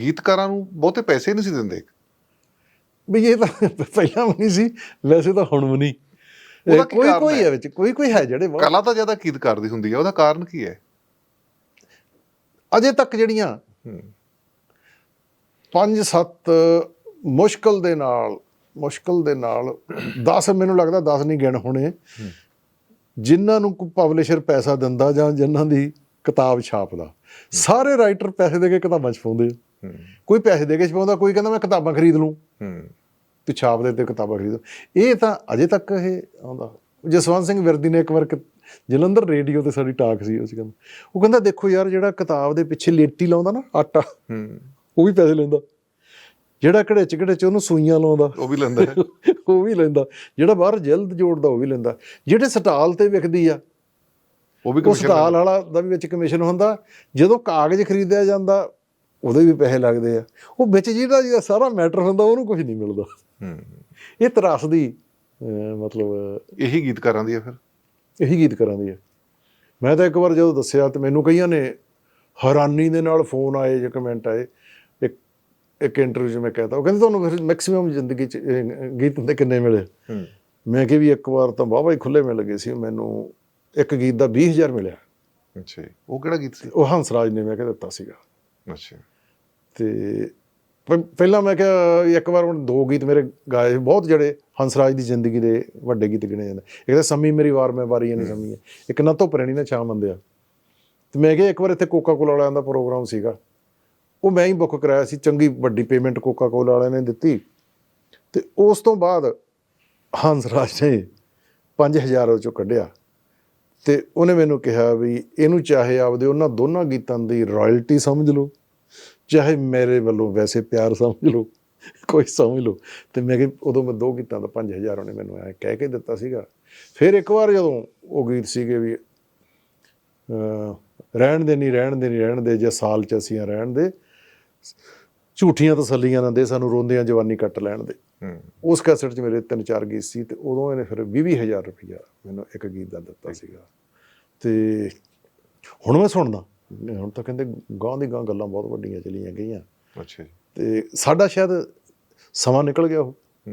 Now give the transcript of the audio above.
ਗੀਤਕਾਰਾਂ ਨੂੰ ਬਹੁਤੇ ਪੈਸੇ ਨਹੀਂ ਸੀ ਦਿੰਦੇ। ਵੀ ਇਹ ਤਾਂ ਪਹਿਲਾਂ ਵੀ ਨਹੀਂ ਸੀ ਵੈਸੇ ਤਾਂ ਹੁਣ ਵੀ ਨਹੀਂ। ਕੋਈ ਕੋਈ ਹੈ? ਵਿੱਚ ਕੋਈ ਕੋਈ ਹੈ ਜਿਹੜੇ ਕਲਾ ਤਾਂ ਜ਼ਿਆਦਾ ਗੀਤਕਾਰ ਦੀ ਹੁੰਦੀ ਹੈ ਉਹਦਾ ਕਾਰਨ ਕੀ ਹੈ? ਅਜੇ ਤੱਕ ਜਿਹੜੀਆਂ ਹੂੰ ਪੰਜ ਸੱਤ ਮੁਸ਼ਕਲ ਦੇ ਨਾਲ ਮੁਸ਼ਕਲ ਦੇ ਨਾਲ 10 ਮੈਨੂੰ ਲੱਗਦਾ 10 ਨਹੀਂ ਗਿਣ ਹੋਣੇ। ਜਿਨ੍ਹਾਂ ਨੂੰ ਕੋਈ ਪਬਲਿਸ਼ਰ ਪੈਸਾ ਦਿੰਦਾ ਜਾਂ ਜਿਨ੍ਹਾਂ ਦੀ ਕਿਤਾਬ ਛਾਪਦਾ ਸਾਰੇ ਰਾਈਟਰ ਪੈਸੇ ਦੇ ਕੇ ਕਿਤਾਬਾਂ ਛਪਾਉਂਦੇ ਆ। ਕੋਈ ਪੈਸੇ ਦੇ ਕੇ ਛਪਾਉਂਦਾ ਕੋਈ ਕਹਿੰਦਾ ਮੈਂ ਕਿਤਾਬਾਂ ਖਰੀਦ ਲੂੰ। ਹੂੰ। ਤੇ ਛਾਪ ਦੇ ਤੇ ਕਿਤਾਬਾਂ ਖਰੀਦੋ ਇਹ ਤਾਂ ਅਜੇ ਤੱਕ ਇਹ ਆਉਂਦਾ। ਜਸਵੰਤ ਸਿੰਘ ਵਿਰਦੀ ਨੇ ਇੱਕ ਵਾਰ ਜਲੰਧਰ ਰੇਡੀਓ ਤੇ ਸਾਡੀ ਟਾਕ ਸੀ ਉਸ ਕਹਿੰਦਾ ਉਹ ਕਹਿੰਦਾ ਦੇਖੋ ਯਾਰ ਜਿਹੜਾ ਕਿਤਾਬ ਦੇ ਪਿੱਛੇ ਲੇਟੀ ਲਾਉਂਦਾ ਨਾ ਆਟਾ ਹੂੰ। ਉਹ ਵੀ ਪੈਸੇ ਲੈਂਦਾ। ਜਿਹੜਾ ਘੜੇਚ ਘੜੇਚ ਉਹਨੂੰ ਸੂਈਆਂ ਲਾਉਂਦਾ। ਉਹ ਵੀ ਲੈਂਦਾ ਉਹ ਵੀ ਲੈਂਦਾ। ਜਿਹੜਾ ਬਾਹਰ ਜਲਦ ਜੋੜਦਾ ਉਹ ਵੀ ਲੈਂਦਾ। ਜਿਹੜੇ ਸਟਾਲ ਤੇ ਵਿਕਦੀ ਆ ਉਹ ਵੀ commission ਸਟਾਲ ਵਾਲਾ। ਦਾ ਵੀ ਵਿੱਚ ਕਮਿਸ਼ਨ ਹੁੰਦਾ। ਜਦੋਂ ਕਾਗਜ਼ ਖਰੀਦਿਆ ਜਾਂਦਾ ਉਹਦੇ ਵੀ ਪੈਸੇ ਲੱਗਦੇ ਆ। ਉਹ ਵਿੱਚ ਜਿਹੜਾ ਜਿਹੜਾ ਸਾਰਾ ਮੈਟਰ ਹੁੰਦਾ ਉਹਨੂੰ ਕੁਝ ਨਹੀਂ ਮਿਲਦਾ। ਹੂੰ। ਇਹ ਤਰਾਸਦੀ ਅਹ, ਮਤਲਬ ਇਹੀ ਗੀਤਕਾਰਾਂ ਦੀ ਹੈ ਫਿਰ? ਇਹੀ ਗੀਤਕਾਰਾਂ ਦੀ ਹੈ ਮੈਂ ਤਾਂ ਇੱਕ ਵਾਰ ਜਦੋਂ ਦੱਸਿਆ ਤੇ ਮੈਨੂੰ ਕਈਆਂ ਨੇ ਹੈਰਾਨੀ ਦੇ ਨਾਲ ਫੋਨ ਆਏ ਜਾਂ ਕਮੈਂਟ ਆਏ ਇੱਕ ਇੱਕ ਇੰਟਰਵਿਊ 'ਚ ਮੈਂ ਕਹਤਾ। ਉਹ ਕਹਿੰਦੇ ਤੁਹਾਨੂੰ ਫਿਰ ਮੈਕਸਿਮਮ ਜ਼ਿੰਦਗੀ 'ਚ ਗੀਤ ਹੁੰਦੇ ਕਿੰਨੇ ਮਿਲੇ? ਹੂੰ। ਮੈਂ ਕਿ ਵੀ ਇੱਕ ਵਾਰ ਤਾਂ ਵਾਹਵਾ ਹੀ ਖੁੱਲੇ ਮਿਲ ਗਏ ਸੀ ਮੈਨੂੰ ਇੱਕ ਗੀਤ ਦਾ 20000 ਮਿਲਿਆ। ਅੱਛਾ। ਉਹ ਕਿਹੜਾ ਗੀਤ ਸੀ? ਉਹ ਹੰਸਰਾਜ ਨੇ ਮੈਂ ਕਿ ਦਿੱਤਾ ਸੀਗਾ। ਅੱਛਾ। ਤੇ ਪਹਿਲਾਂ ਮੈਂ ਕਿਹਾ ਇੱਕ ਵਾਰ ਹੁਣ ਦੋ ਗੀਤ ਮੇਰੇ ਗਾਏ ਬਹੁਤ ਜਿਹੜੇ ਹੰਸਰਾਜ ਦੀ ਜ਼ਿੰਦਗੀ ਦੇ ਵੱਡੇ ਗੀਤ ਗਿਣੇ ਜਾਂਦੇ। ਇੱਕ ਤਾਂ ਸੰਮੀ ਮੇਰੀ ਵਾਰ ਮੈਂ ਵਾਰੀ ਨਹੀਂ ਸੰਮੀ ਹੈ। ਇੱਕ ਨਾ ਧੁੱਪ ਰਹਿਣੀ ਨਾ ਛਾਂ ਮੰਦਿਆ ਤੇ ਮੈਂ ਕਿਹਾ ਇੱਕ ਵਾਰ ਇੱਥੇ ਕੋਕਾ ਕੋਲਾ ਵਾਲਿਆਂ ਦਾ ਪ੍ਰੋਗਰਾਮ ਸੀਗਾ। ਉਹ ਮੈਂ ਹੀ ਬੁੱਕ ਕਰਾਇਆ ਸੀ ਚੰਗੀ ਵੱਡੀ ਪੇਮੈਂਟ ਕੋਕਾ ਕੋਲਾ ਵਾਲਿਆਂ ਨੇ ਦਿੱਤੀ। ਤੇ ਉਸ ਤੋਂ ਬਾਅਦ ਹੰਸਰਾਜ ਨੇ 5000 ਉਹ ਚੋਂ ਕੱਢਿਆ। ਤੇ ਉਹਨੇ ਮੈਨੂੰ ਕਿਹਾ ਵੀ ਇਹਨੂੰ ਚਾਹੇ ਆਪਦੇ ਉਹਨਾਂ ਦੋਨਾਂ ਗੀਤਾਂ ਦੀ ਰਾਇਲਟੀ ਸਮਝ ਲਓ। ਚਾਹੇ ਮੇਰੇ ਵੱਲੋਂ ਵੈਸੇ ਪਿਆਰ ਸਮਝ ਲਓ ਕੋਈ ਸਮਝ ਲਓ। ਤੇ ਮੈਂ ਕਿ ਉਦੋਂ ਮੈਂ ਦੋ ਗੀਤਾਂ ਦਾ 5000 ਉਹਨੇ ਮੈਨੂੰ ਐ ਕਹਿ ਕੇ ਦਿੱਤਾ ਸੀਗਾ। ਫਿਰ ਇੱਕ ਵਾਰ ਜਦੋਂ ਉਹ ਗੀਤ ਸੀਗੇ ਵੀ ਰਹਿਣ ਦੇ ਨਹੀਂ ਰਹਿਣ ਦੇ ਨਹੀਂ ਰਹਿਣ ਦੇ ਜੇ ਸਾਲ ਚ ਅਸੀਂ ਰਹਿਣ ਦੇ ਝੂਠੀਆਂ ਤਸੱਲੀਆਂ ਨਾ ਦੇ ਸਾਨੂੰ ਰੋਂਦਿਆਂ ਜਵਾਨੀ ਕੱਟ ਲੈਣ ਦੇ। ਉਸ ਕੈਸਟ 'ਚ ਮੇਰੇ ਤਿੰਨ ਚਾਰ ਗੀਤ ਸੀ ਤੇ ਉਦੋਂ ਇਹਨੇ ਫਿਰ 20000 ਰੁਪਇਆ ਮੈਨੂੰ ਇੱਕ ਗੀਤ ਦਾ ਦਿੱਤਾ ਸੀਗਾ। ਤੇ ਹੁਣ ਮੈਂ ਸੁਣਦਾ। ਹੁਣ ਤਾਂ ਕਹਿੰਦੇ ਗਾਂ ਦੀ ਗਾਂ ਗੱਲਾਂ ਬਹੁਤ ਵੱਡੀਆਂ ਚਲੀਆਂ ਗਈਆਂ। ਅੱਛਾ ਜੀ। ਤੇ ਸਾਡਾ ਸ਼ਾਇਦ ਸਮਾਂ ਨਿਕਲ ਗਿਆ ਉਹ।